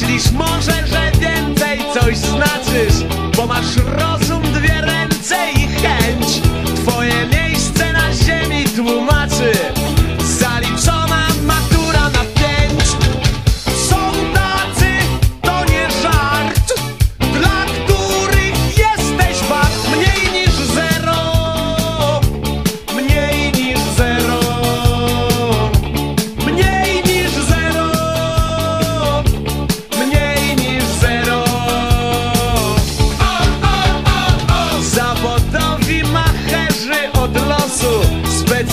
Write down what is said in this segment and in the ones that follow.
Myślisz może, że więcej coś znaczysz, bo masz roz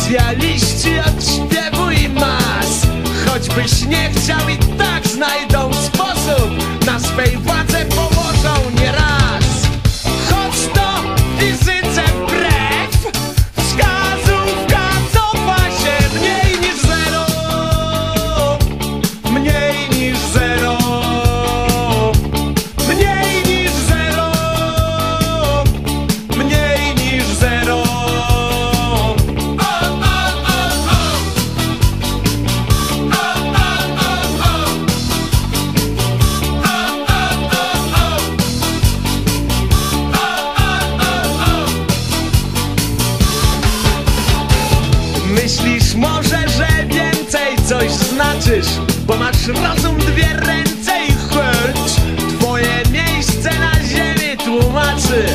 Specjaliści od śpiewu i mas. Choćbyś nie chciał i tak znajdą sposób Na swej władzy znaczysz, bo masz rozum dwie ręce i chęć. Twoje miejsce na ziemi tłumaczy